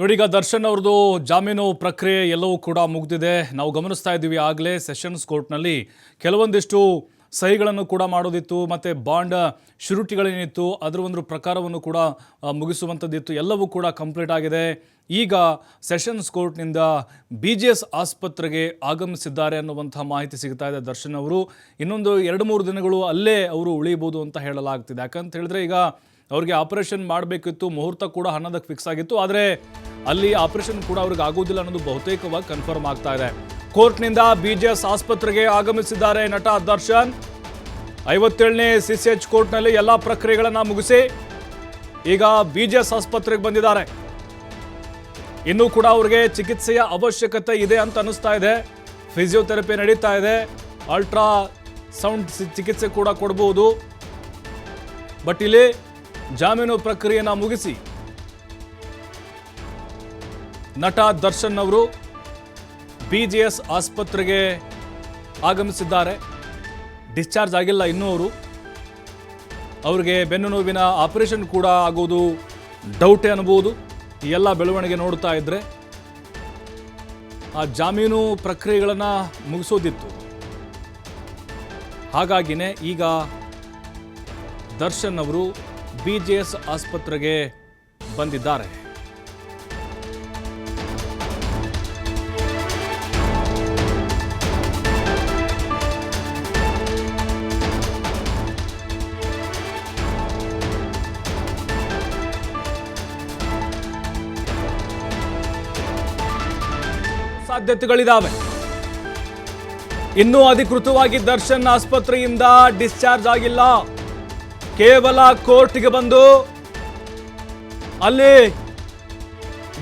ನೋಡಿ, ಈಗ ದರ್ಶನ್ ಅವ್ರದ್ದು ಜಾಮೀನು ಪ್ರಕ್ರಿಯೆ ಎಲ್ಲವೂ ಕೂಡ ಮುಗಿದಿದೆ. ನಾವು ಗಮನಿಸ್ತಾ ಇದ್ದೀವಿ ಆಗಲೇ ಸೆಷನ್ಸ್ ಕೋರ್ಟ್ನಲ್ಲಿ. ಕೆಲವೊಂದಿಷ್ಟು ಸಹಿಗಳನ್ನು ಕೂಡ ಮಾಡೋದಿತ್ತು, ಮತ್ತು ಬಾಂಡ್ ಶುರುಟಿಗಳೇನಿತ್ತು, ಅದರ ಒಂದು ಪ್ರಕಾರವನ್ನು ಕೂಡ ಮುಗಿಸುವಂಥದ್ದಿತ್ತು. ಎಲ್ಲವೂ ಕೂಡ ಕಂಪ್ಲೀಟ್ ಆಗಿದೆ. ಈಗ ಸೆಷನ್ಸ್ ಕೋರ್ಟ್ನಿಂದ ಬಿ ಜಿ ಎಸ್ ಆಸ್ಪತ್ರೆಗೆ ಆಗಮಿಸಿದ್ದಾರೆ ಅನ್ನುವಂಥ ಮಾಹಿತಿ ಸಿಗ್ತಾ ಇದೆ ದರ್ಶನ್ ಅವರು. ಇನ್ನೊಂದು ಎರಡು ಮೂರು ದಿನಗಳು ಅಲ್ಲೇ ಅವರು ಉಳಿಬೋದು ಅಂತ ಹೇಳಲಾಗ್ತಿದೆ. ಯಾಕಂತ ಹೇಳಿದ್ರೆ ಈಗ ಅವ್ರಿಗೆ ಆಪರೇಷನ್ ಮಾಡಬೇಕಿತ್ತು, ಮುಹೂರ್ತ ಕೂಡ ಹನ್ನೊಂದಕ್ಕೆ ಫಿಕ್ಸ್ ಆಗಿತ್ತು. ಆದರೆ ಅಲ್ಲಿ ಆಪರೇಷನ್ ಕೂಡ ಅವ್ರಿಗೆ ಆಗೋದಿಲ್ಲ ಅನ್ನೋದು ಬಹುತೇಕವಾಗಿ ಕನ್ಫರ್ಮ್ ಆಗ್ತಾ ಇದೆ. ಕೋರ್ಟ್ನಿಂದ ಬಿ ಜೆ ಎಸ್ ಆಸ್ಪತ್ರೆಗೆ ಆಗಮಿಸಿದ್ದಾರೆ ನಟ ದರ್ಶನ್. ಐವತ್ತೇಳನೇ ಸಿ ಸಿ ಎಚ್ ಕೋರ್ಟ್ನಲ್ಲಿ ಎಲ್ಲ ಪ್ರಕ್ರಿಯೆಗಳನ್ನು ಮುಗಿಸಿ ಈಗ ಬಿ ಜೆ ಎಸ್ ಆಸ್ಪತ್ರೆಗೆ ಬಂದಿದ್ದಾರೆ. ಇನ್ನೂ ಕೂಡ ಅವ್ರಿಗೆ ಚಿಕಿತ್ಸೆಯ ಅವಶ್ಯಕತೆ ಇದೆ ಅಂತ ಅನ್ನಿಸ್ತಾ ಇದೆ. ಫಿಸಿಯೋಥೆರಪಿ ನಡೀತಾ ಇದೆ. ಅಲ್ಟ್ರಾ ಸೌಂಡ್ ಚಿಕಿತ್ಸೆ ಕೂಡ ಕೊಡಬಹುದು ಬಟ್ ಇಲ್ಲಿ ಜಾಮೀನು ಪ್ರಕ್ರಿಯೆಯನ್ನು ಮುಗಿಸಿ ನಟ ದರ್ಶನ್ ಅವರು ಬಿಜಿಎಸ್ ಆಸ್ಪತ್ರೆಗೆ ಆಗಮಿಸಿದ್ದಾರೆ. ಡಿಸ್ಚಾರ್ಜ್ ಆಗಿಲ್ಲ ಇನ್ನೂ ಅವರು ಅವರಿಗೆ ಬೆನ್ನು ನೋವಿನ ಆಪರೇಷನ್ ಕೂಡ ಆಗೋದು ಡೌಟೇ ಅನ್ಬೋದು. ಈ ಎಲ್ಲ ಬೆಳವಣಿಗೆ ನೋಡ್ತಾ ಇದ್ದರೆ ಆ ಜಾಮೀನು ಪ್ರಕ್ರಿಯೆಗಳನ್ನು ಮುಗಿಸೋದಿತ್ತು. ಹಾಗಾಗಿನೇ ಈಗ ದರ್ಶನ್ ಅವರು ಬಿ ಜೆ ಎಸ್ ಆಸ್ಪತ್ರೆಗೆ ಬಂದಿದ್ದಾರೆ. ಸಾಧ್ಯತೆಗಳಿದ್ದಾವೆ ಇನ್ನೂ ಅಧಿಕೃತವಾಗಿ ದರ್ಶನ್ ಆಸ್ಪತ್ರೆಯಿಂದ ಡಿಸ್ಚಾರ್ಜ್ ಆಗಿಲ್ಲ. ಕೇವಲ ಕೋರ್ಟ್ಗೆ ಬಂದು ಅಲ್ಲಿ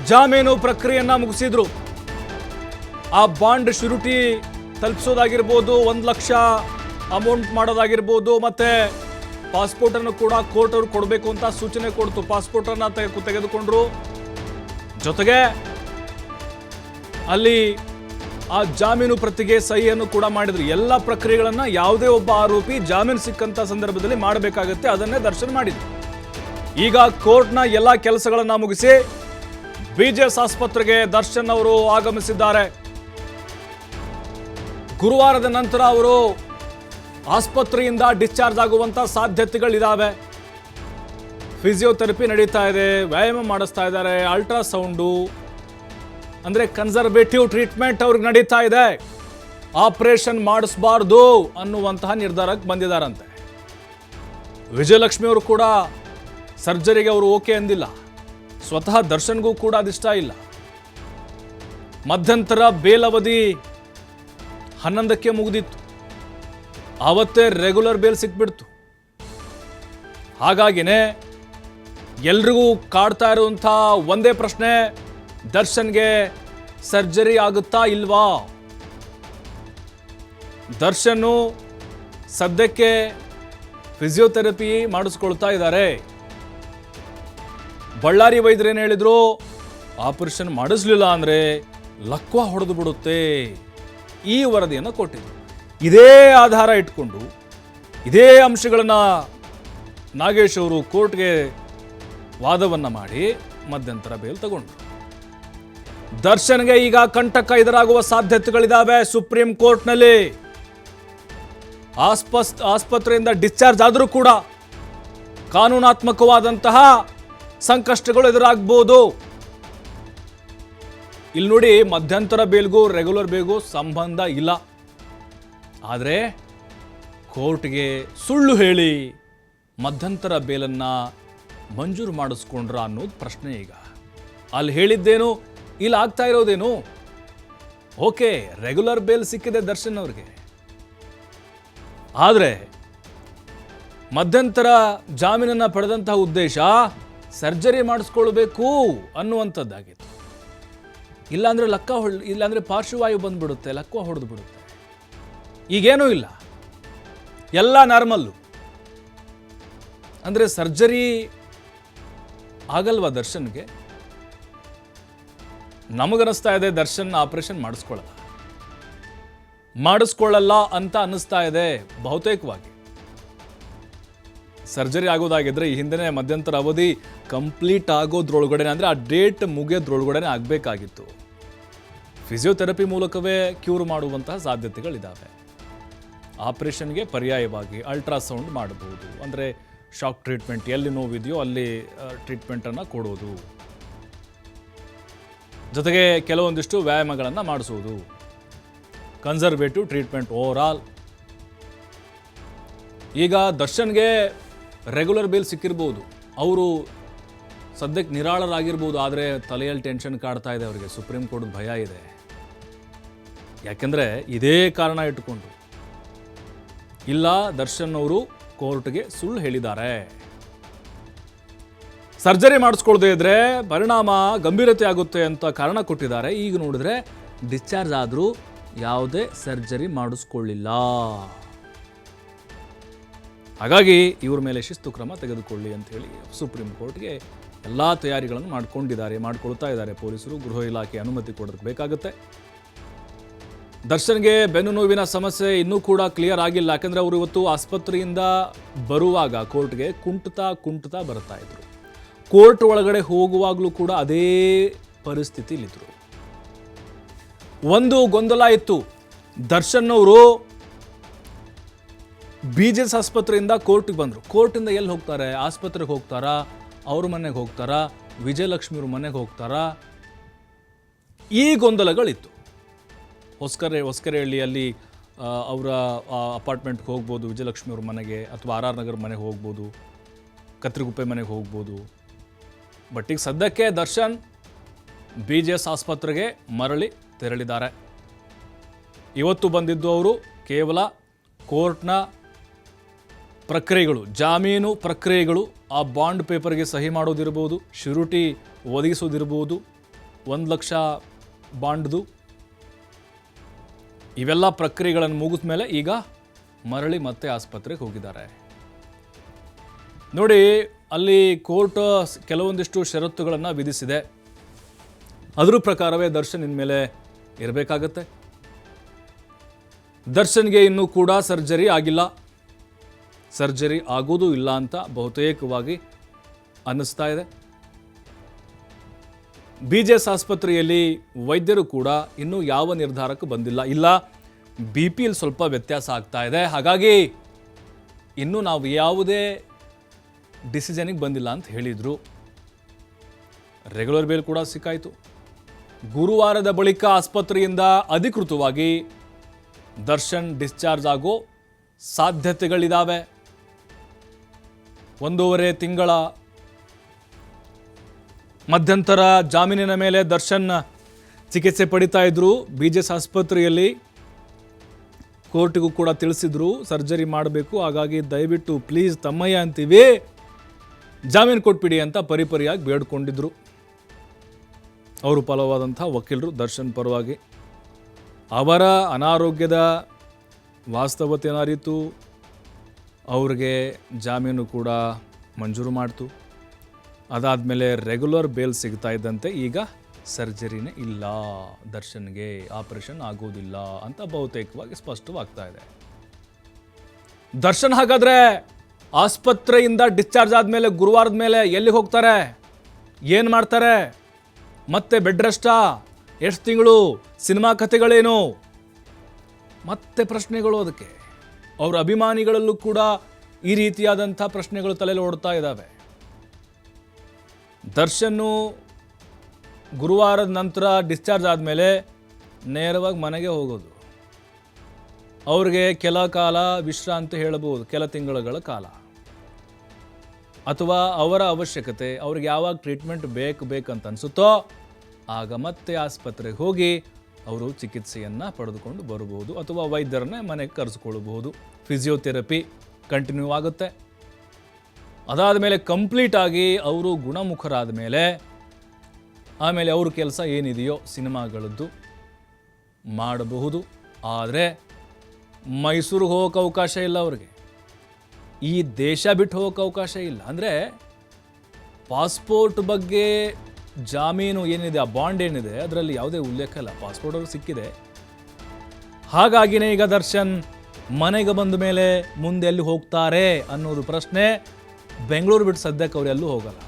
ಜಾಮೀನು ಪ್ರಕ್ರಿಯೆಯನ್ನು ಮುಗಿಸಿದ್ರು. ಆ ಬಾಂಡ್ ಶುರುಟಿ ತಲುಪಿಸೋದಾಗಿರ್ಬೋದು, ಒಂದು ಲಕ್ಷ ಅಮೌಂಟ್ ಮಾಡೋದಾಗಿರ್ಬೋದು, ಮತ್ತೆ ಪಾಸ್ಪೋರ್ಟ್ ಅನ್ನು ಕೂಡ ಕೋರ್ಟ್ ಅವ್ರು ಕೊಡಬೇಕು ಅಂತ ಸೂಚನೆ ಕೊಡ್ತು. ಪಾಸ್ಪೋರ್ಟ್ ಅನ್ನ ತೆಗೆ- ತೆಗೆದುಕೊಂಡ್ರು. ಜೊತೆಗೆ ಅಲ್ಲಿ ಆ ಜಾಮೀನು ಪ್ರತಿಗೆ ಸಹಿಯನ್ನು ಕೂಡ ಮಾಡಿದ್ರು. ಎಲ್ಲ ಪ್ರಕ್ರಿಯೆಗಳನ್ನು ಯಾವುದೇ ಒಬ್ಬ ಆರೋಪಿ ಜಾಮೀನು ಸಿಕ್ಕಂತ ಸಂದರ್ಭದಲ್ಲಿ ಮಾಡಬೇಕಾಗತ್ತೆ, ಅದನ್ನೇ ದರ್ಶನ್ ಮಾಡಿದ್ರು. ಈಗ ಕೋರ್ಟ್ನ ಎಲ್ಲ ಕೆಲಸಗಳನ್ನ ಮುಗಿಸಿ ಬಿಜೆಎಸ್ ಆಸ್ಪತ್ರೆಗೆ ದರ್ಶನ್ ಅವರು ಆಗಮಿಸಿದ್ದಾರೆ. ಗುರುವಾರದ ನಂತರ ಅವರು ಆಸ್ಪತ್ರೆಯಿಂದ ಡಿಸ್ಚಾರ್ಜ್ ಆಗುವಂತ ಸಾಧ್ಯತೆಗಳಿದಾವೆ. ಫಿಸಿಯೋಥೆರಪಿ ನಡೀತಾ ಇದೆ, ವ್ಯಾಯಾಮ ಮಾಡಿಸ್ತಾ ಇದ್ದಾರೆ, ಅಲ್ಟ್ರಾಸೌಂಡು ಅಂದ್ರೆ ಕನ್ಸರ್ವೇಟಿವ್ ಟ್ರೀಟ್ಮೆಂಟ್ ಅವ್ರಿಗೆ ನಡೀತಾ ಇದೆ. ಆಪರೇಷನ್ ಮಾಡಿಸ್ಬಾರ್ದು ಅನ್ನುವಂತಹ ನಿರ್ಧಾರಕ್ಕೆ ಬಂದಿದ್ದಾರಂತೆ ವಿಜಯಲಕ್ಷ್ಮಿ ಅವರು ಕೂಡ ಸರ್ಜರಿಗೆ ಅವರು ಓಕೆ ಅಂದಿಲ್ಲ. ಸ್ವತಃ ದರ್ಶನ್ಗೂ ಕೂಡ ಅದಿಷ್ಟ ಇಲ್ಲ. ಮಧ್ಯಂತರ ಬೇಲ್ ಹನ್ನೊಂದಕ್ಕೆ ಮುಗಿದಿತ್ತು. ಆವತ್ತೇ ರೆಗ್ಯುಲರ್ ಬೇಲ್ ಸಿಕ್ಬಿಡ್ತು. ಹಾಗಾಗಿನೇ ಎಲ್ರಿಗೂ ಕಾಡ್ತಾ ಇರುವಂಥ ಒಂದೇ ಪ್ರಶ್ನೆ ದರ್ಶನ್ಗೆ ಸರ್ಜರಿ ಆಗುತ್ತಾ ಇಲ್ವಾ? ದರ್ಶನ್ನು ಸದ್ಯಕ್ಕೆ ಫಿಸಿಯೋಥೆರಪಿ ಮಾಡಿಸ್ಕೊಳ್ತಾ ಇದ್ದಾರೆ. ಬಳ್ಳಾರಿ ವೈದ್ಯರು ಏನು ಹೇಳಿದ್ರು? ಆಪರೇಷನ್ ಮಾಡಿಸ್ಲಿಲ್ಲ ಅಂದರೆ ಲಕ್ವ ಹೊಡೆದು ಬಿಡುತ್ತೆ. ಈ ವರದಿಯನ್ನು ಕೊಟ್ಟಿದ್ರು. ಇದೇ ಆಧಾರ ಇಟ್ಕೊಂಡು, ಇದೇ ಅಂಶಗಳನ್ನು ನಾಗೇಶ್ ಅವರು ಕೋರ್ಟ್ಗೆ ವಾದವನ್ನು ಮಾಡಿ ಮಧ್ಯಂತರ ಬೇಲ್ ತಗೊಂಡ್ರು. ದರ್ಶನ್ಗೆ ಈಗ ಕಂಟಕ ಎದುರಾಗುವ ಸಾಧ್ಯತೆಗಳಿದಾವೆ ಸುಪ್ರೀಂ ಕೋರ್ಟ್ನಲ್ಲಿ. ಆಸ್ಪಸ್, ಆಸ್ಪತ್ರೆಯಿಂದ ಡಿಸ್ಚಾರ್ಜ್ ಆದರೂ ಕೂಡ ಕಾನೂನಾತ್ಮಕವಾದಂತಹ ಸಂಕಷ್ಟಗಳು ಎದುರಾಗ್ಬೋದು. ಇಲ್ಲಿ ನೋಡಿ ಮಧ್ಯಂತರ ಬೇಲ್ಗೂ ರೆಗ್ಯುಲರ್ ಬೇಲ್ಗೂ ಸಂಬಂಧ ಇಲ್ಲ. ಆದರೆ ಕೋರ್ಟ್ಗೆ ಸುಳ್ಳು ಹೇಳಿ ಮಧ್ಯಂತರ ಬೇಲನ್ನು ಮಂಜೂರು ಮಾಡಿಸ್ಕೊಂಡ್ರ ಅನ್ನೋದು ಪ್ರಶ್ನೆ ಈಗ. ಅಲ್ಲಿ ಹೇಳಿದ್ದೇನು? ಇಲ್ಲಿ ಆಗ್ತಾ ಇರೋದೇನು? ಓಕೆ ರೆಗ್ಯುಲರ್ ಬೇಲ್ ಸಿಕ್ಕಿದೆ ದರ್ಶನ್ ಅವ್ರಿಗೆ. ಆದರೆ, ಮಧ್ಯಂತರ ಜಾಮೀನನ್ನು ಪಡೆದಂತಹ ಉದ್ದೇಶ ಸರ್ಜರಿ ಮಾಡಿಸ್ಕೊಳ್ಬೇಕು ಅನ್ನುವಂಥದ್ದಾಗಿತ್ತು. ಇಲ್ಲಾಂದರೆ ಲಕ್ಕ ಹೊಳ್, ಇಲ್ಲಾಂದರೆ ಪಾರ್ಶ್ವವಾಯು ಬಂದ್ಬಿಡುತ್ತೆ ಲಕ್ಕ ಹೊಡೆದು ಬಿಡುತ್ತೆ ಈಗೇನೂ ಇಲ್ಲ. ಎಲ್ಲ ನಾರ್ಮಲ್ಲು ಅಂದರೆ ಸರ್ಜರಿ ಆಗಲ್ವಾ ದರ್ಶನ್ಗೆ? ನಮಗನಿಸ್ತಾ ಇದೆ, ದರ್ಶನ್ ಆಪರೇಷನ್ ಮಾಡಿಸ್ಕೊಳ್ಳಲ್ಲ. ಮಾಡಿಸ್ಕೊಳ್ಳಲ್ಲ ಅಂತ ಅನ್ನಿಸ್ತಾ ಇದೆ, ಬಹುತೇಕವಾಗಿ. ಸರ್ಜರಿ ಆಗೋದಾಗಿದ್ರೆ ಈ ಹಿಂದೆನೇ ಮಧ್ಯಂತರ ಅವಧಿ ಕಂಪ್ಲೀಟ್ ಆಗೋದ್ರೊಳಗಡೆ ಅಂದರೆ ಆ ಡೇಟ್ ಮುಗಿಯೋದ್ರೊಳಗಡೆ ಆಗಬೇಕಾಗಿತ್ತು. ಫಿಸಿಯೋಥೆರಪಿ ಮೂಲಕವೇ ಕ್ಯೂರ್ ಮಾಡುವಂತಹ ಸಾಧ್ಯತೆಗಳಿದ್ದಾವೆ ಆಪರೇಷನ್ಗೆ ಪರ್ಯಾಯವಾಗಿ ಅಲ್ಟ್ರಾಸೌಂಡ್ ಮಾಡಬಹುದು, ಅಂದರೆ ಶಾಕ್ ಟ್ರೀಟ್ಮೆಂಟ್ ಎಲ್ಲಿ ನೋವಿದೆಯೋ ಅಲ್ಲಿ ಟ್ರೀಟ್ಮೆಂಟನ್ನು ಕೊಡೋದು. ಜೊತೆಗೆ ಕೆಲವೊಂದಿಷ್ಟು ವ್ಯಾಯಾಮಗಳನ್ನು ಮಾಡಿಸುವುದು. ಕನ್ಸರ್ವೇಟಿವ್ ಟ್ರೀಟ್ಮೆಂಟ್ ಓವರ್ ಆಲ್ ಈಗ ದರ್ಶನ್ಗೆ ರೆಗ್ಯುಲರ್ ಬೇಲ್ ಸಿಕ್ಕಿರ್ಬೋದು. ಅವರು ಸದ್ಯಕ್ಕೆ ನಿರಾಳರಾಗಿರ್ಬೋದು, ಆದರೆ ತಲೆಯಲ್ಲಿ ಟೆನ್ಷನ್ ಕಾಡ್ತಾ ಇದೆ ಅವರಿಗೆ. ಸುಪ್ರೀಂ ಕೋರ್ಟ್ ಭಯ ಇದೆ. ಯಾಕೆಂದರೆ ಇದೇ ಕಾರಣ ಇಟ್ಟುಕೊಂಡು. ಇಲ್ಲ, ದರ್ಶನ್ ಅವರು ಕೋರ್ಟ್ಗೆ ಸುಳ್ಳು ಹೇಳಿದ್ದಾರೆ. ಸರ್ಜರಿ ಮಾಡಿಸ್ಕೊಳ್ದೇ ಇದ್ದರೆ ಪರಿಣಾಮ ಗಂಭೀರತೆ ಆಗುತ್ತೆ ಅಂತ ಕಾರಣ ಕೊಟ್ಟಿದ್ದಾರೆ. ಈಗ ನೋಡಿದ್ರೆ ಡಿಸ್ಚಾರ್ಜ್ ಆದರೂ ಯಾವುದೇ ಸರ್ಜರಿ ಮಾಡಿಸ್ಕೊಳ್ಳಿಲ್ಲ. ಹಾಗಾಗಿ ಇವ್ರ ಮೇಲೆ ಶಿಸ್ತು ಕ್ರಮ ತೆಗೆದುಕೊಳ್ಳಿ ಅಂತ ಹೇಳಿ ಸುಪ್ರೀಂ ಕೋರ್ಟ್ಗೆ ಎಲ್ಲ ತಯಾರಿಗಳನ್ನು ಮಾಡ್ಕೊಂಡಿದ್ದಾರೆ, ಮಾಡ್ಕೊಳ್ತಾ ಇದ್ದಾರೆ ಪೊಲೀಸರು. ಗೃಹ ಇಲಾಖೆ ಅನುಮತಿ ಕೊಡೋದಕ್ಕೆ ಬೇಕಾಗುತ್ತೆ. ದರ್ಶನ್ಗೆ ಬೆನ್ನು ನೋವಿನ ಸಮಸ್ಯೆ ಇನ್ನೂ ಕೂಡ ಕ್ಲಿಯರ್ ಆಗಿಲ್ಲ. ಯಾಕಂದರೆ ಅವರು ಇವತ್ತು ಆಸ್ಪತ್ರೆಯಿಂದ ಬರುವಾಗ ಕೋರ್ಟ್ಗೆ ಕುಂಟುತ್ತಾ ಕುಂಟುತ್ತಾ ಬರ್ತಾ ಇದ್ರು. ಕೋರ್ಟ್ ಒಳಗಡೆ ಹೋಗುವಾಗಲೂ ಕೂಡ ಅದೇ ಪರಿಸ್ಥಿತಿಲಿದ್ರು ಒಂದು ಗೊಂದಲ ಇತ್ತು. ದರ್ಶನ್ ಅವರು ಬಿ ಜೆ ಎಸ್ ಆಸ್ಪತ್ರೆಯಿಂದ ಕೋರ್ಟಿಗೆ ಬಂದರು. ಕೋರ್ಟಿಂದ ಎಲ್ಲಿ ಹೋಗ್ತಾರೆ? ಆಸ್ಪತ್ರೆಗೆ ಹೋಗ್ತಾರಾ? ಅವ್ರ ಮನೆಗೆ ಹೋಗ್ತಾರಾ? ವಿಜಯಲಕ್ಷ್ಮಿ ಅವ್ರ ಮನೆಗೆ ಹೋಗ್ತಾರಾ? ಈ ಗೊಂದಲಗಳಿತ್ತು. ಹೊಸ್ಕರೆ, ಹೊಸ್ಕರೆಹಳ್ಳಿಯಲ್ಲಿ ಅವರ ಅಪಾರ್ಟ್ಮೆಂಟ್ಗೆ ಹೋಗ್ಬೋದು ವಿಜಯಲಕ್ಷ್ಮಿ ಅವ್ರ ಮನೆಗೆ ಅಥವಾ ಆರ್ ಆರ್ ನಗರ್ ಮನೆಗೆ ಹೋಗ್ಬೋದು, ಕತ್ರಿಗುಪ್ಪೆ ಮನೆಗೆ ಹೋಗ್ಬೋದು. ಬಟ್ ಈಗ ಸದ್ಯಕ್ಕೆ ದರ್ಶನ್ ಬಿ ಜೆ ಎಸ್ ಆಸ್ಪತ್ರೆಗೆ ಮರಳಿ ತೆರಳಿದ್ದಾರೆ. ಇವತ್ತು ಬಂದಿದ್ದು ಅವರು ಕೇವಲ ಕೋರ್ಟ್ನ ಪ್ರಕ್ರಿಯೆಗಳು, ಜಾಮೀನು ಪ್ರಕ್ರಿಯೆಗಳು ಆ ಬಾಂಡ್ ಪೇಪರ್ಗೆ ಸಹಿ ಮಾಡೋದಿರ್ಬೋದು ಶ್ಯೂರಿಟಿ ಒದಗಿಸೋದಿರ್ಬೋದು, ಒಂದು ಲಕ್ಷ ಬಾಂಡ್ದು ಇವೆಲ್ಲ ಪ್ರಕ್ರಿಯೆಗಳನ್ನು ಮುಗಿದ ಮೇಲೆ ಈಗ ಮರಳಿ ಮತ್ತೆ ಆಸ್ಪತ್ರೆಗೆ ಹೋಗಿದ್ದಾರೆ. ನೋಡಿ ಅಲ್ಲಿ ಕೋರ್ಟ್ ಕೆಲವೊಂದಿಷ್ಟು ಷರತ್ತುಗಳನ್ನು ವಿಧಿಸಿದೆ. ಅದರ ಪ್ರಕಾರವೇ ದರ್ಶನ್ ಇನ್ಮೇಲೆ ಇರಬೇಕಾಗತ್ತೆ. ದರ್ಶನ್ಗೆ ಇನ್ನೂ ಕೂಡ ಸರ್ಜರಿ ಆಗಿಲ್ಲ. ಸರ್ಜರಿ ಆಗೋದು ಇಲ್ಲ ಅಂತ ಬಹುತೇಕವಾಗಿ ಅನ್ನಿಸ್ತಾ ಇದೆ. ಬಿ ಜೆ ಎಸ್ ಆಸ್ಪತ್ರೆಯಲ್ಲಿ ವೈದ್ಯರು ಕೂಡ ಇನ್ನೂ ಯಾವ ನಿರ್ಧಾರಕ್ಕೂ ಬಂದಿಲ್ಲ. ಇಲ್ಲ, ಬಿ ಪಿಯಲ್ಲಿ ಸ್ವಲ್ಪ ವ್ಯತ್ಯಾಸ ಆಗ್ತಾ ಇದೆ. ಹಾಗಾಗಿ ಇನ್ನೂ ನಾವು ಯಾವುದೇ ಡಿಸಿಷನಿಗೆ ಬಂದಿಲ್ಲ ಅಂತ ಹೇಳಿದರು. ರೆಗ್ಯುಲರ್ ಬೇಲ್ ಕೂಡ ಸಿಕ್ಕಾಯಿತು. ಗುರುವಾರದ ಬಳಿಕ ಆಸ್ಪತ್ರೆಯಿಂದ ಅಧಿಕೃತವಾಗಿ ದರ್ಶನ್ ಡಿಸ್ಚಾರ್ಜ್ ಆಗೋ ಸಾಧ್ಯತೆಗಳಿದ್ದಾವೆ ಒಂದೂವರೆ ತಿಂಗಳ ಮಧ್ಯಂತರ ಜಾಮೀನಿನ ಮೇಲೆ ದರ್ಶನ್ ಚಿಕಿತ್ಸೆ ಪಡಿತಾ ಇದ್ರು. ಬಿ ಜೆ ಎಸ್ ಆಸ್ಪತ್ರೆಯಲ್ಲಿ ಕೋರ್ಟಿಗೂ ಕೂಡ ತಿಳಿಸಿದ್ರು. ಸರ್ಜರಿ ಮಾಡಬೇಕು. ಹಾಗಾಗಿ ದಯವಿಟ್ಟು ಪ್ಲೀಸ್ ತಮ್ಮಯ್ಯ ಅಂತೀವಿ. ಜಾಮೀನು ಕೊಟ್ಬಿಡಿ ಅಂತ ಪರಿಪರಿಯಾಗಿ ಬೇಡ್ಕೊಂಡಿದ್ರು. ಅವರು ಫಲವಾದಂಥ ವಕೀಲರು ದರ್ಶನ್ ಪರವಾಗಿ. ಅವರ ಅನಾರೋಗ್ಯದ ವಾಸ್ತವತೆ ಅರಿತು ಅವ್ರಿಗೆ ಜಾಮೀನು ಕೂಡ ಮಂಜೂರು ಮಾಡ್ತು. ಅದಾದಮೇಲೆ ರೆಗ್ಯುಲರ್ ಬೇಲ್ ಸಿಗ್ತಾ ಇದ್ದಂತೆ ಈಗ ಸರ್ಜರಿನೇ ಇಲ್ಲ. ದರ್ಶನ್ಗೆ ಆಪರೇಷನ್ ಆಗೋದಿಲ್ಲ ಅಂತ ಬಹುತೇಕವಾಗಿ ಸ್ಪಷ್ಟವಾಗ್ತಾ ಇದೆ. ದರ್ಶನ್ ಹಾಗಾದ್ರೆ ಆಸ್ಪತ್ರೆಯಿಂದ ಡಿಸ್ಚಾರ್ಜ್ ಆದಮೇಲೆ, ಗುರುವಾರದ ಮೇಲೆ ಎಲ್ಲಿ ಹೋಗ್ತಾರೆ? ಏನು ಮಾಡ್ತಾರೆ? ಮತ್ತೆ ಬೆಡ್ ರೆಸ್ಟಾ, ಎಷ್ಟು ತಿಂಗಳು, ಸಿನಿಮಾ ಕಥೆಗಳೇನು? ಮತ್ತೆ ಪ್ರಶ್ನೆಗಳು ಅದಕ್ಕೆ. ಅವರ ಅಭಿಮಾನಿಗಳಲ್ಲೂ ಕೂಡ ಈ ರೀತಿಯಾದಂಥ ಪ್ರಶ್ನೆಗಳು ತಲೆಯಲ್ಲಿ ಓಡ್ತಾ ಇದ್ದಾವೆ ದರ್ಶನ್ನು ಗುರುವಾರದ ನಂತರ ಡಿಸ್ಚಾರ್ಜ್ ಆದಮೇಲೆ ನೇರವಾಗಿ ಮನೆಗೆ ಹೋಗೋದು. ಅವ್ರಿಗೆ ಕೆಲ ಕಾಲ ವಿಶ್ರಾಂತಿ ಹೇಳಬಹುದು, ಕೆಲ ತಿಂಗಳುಗಳ ಕಾಲ. ಅಥವಾ ಅವರ ಅವಶ್ಯಕತೆ, ಅವ್ರಿಗೆ ಯಾವಾಗ ಟ್ರೀಟ್ಮೆಂಟ್ ಬೇಕು ಬೇಕಂತ ಅನಿಸುತ್ತೋ, ಆಗ ಮತ್ತೆ ಆಸ್ಪತ್ರೆಗೆ ಹೋಗಿ ಅವರು ಚಿಕಿತ್ಸೆಯನ್ನು ಪಡೆದುಕೊಂಡು ಬರಬಹುದು ಅಥವಾ ವೈದ್ಯರನ್ನೇ ಮನೆಗೆ ಕರೆಸಿಕೊಳ್ಳಬಹುದು. ಫಿಸಿಯೋಥೆರಪಿ ಕಂಟಿನ್ಯೂ ಆಗುತ್ತೆ. ಅದಾದ ಮೇಲೆ ಕಂಪ್ಲೀಟ್ ಆಗಿ ಅವರು ಗುಣಮುಖರಾದ ಮೇಲೆ, ಆಮೇಲೆ ಅವ್ರ ಕೆಲಸ ಏನಿದೆಯೋ ಸಿನಿಮಾಗಳದ್ದು ಮಾಡಬಹುದು. ಆದರೆ ಮೈಸೂರಿಗೆ ಹೋಗೋಕೆ ಅವಕಾಶ ಇಲ್ಲ ಅವ್ರಿಗೆ. ಈ ದೇಶ ಬಿಟ್ಟು ಹೋಗೋಕೆ ಅವಕಾಶ ಇಲ್ಲ. ಅಂದರೆ ಪಾಸ್ಪೋರ್ಟ್ ಬಗ್ಗೆ ಜಾಮೀನು ಏನಿದೆ, ಆ ಬಾಂಡ್ ಏನಿದೆ, ಅದರಲ್ಲಿ ಯಾವುದೇ ಉಲ್ಲೇಖ ಇಲ್ಲ. ಪಾಸ್ಪೋರ್ಟ್ ಅವ್ರಿಗೆ ಸಿಕ್ಕಿದೆ. ಹಾಗಾಗಿನೇ ಈಗ ದರ್ಶನ್ ಮನೆಗೆ ಬಂದ ಮೇಲೆ ಮುಂದೆ ಎಲ್ಲಿ ಹೋಗ್ತಾರೆ ಅನ್ನೋದು ಪ್ರಶ್ನೆ ಬೆಂಗಳೂರು ಬಿಟ್ಟು ಸದ್ಯಕ್ಕೆ ಅವ್ರು ಎಲ್ಲೂ ಹೋಗಲ್ಲ.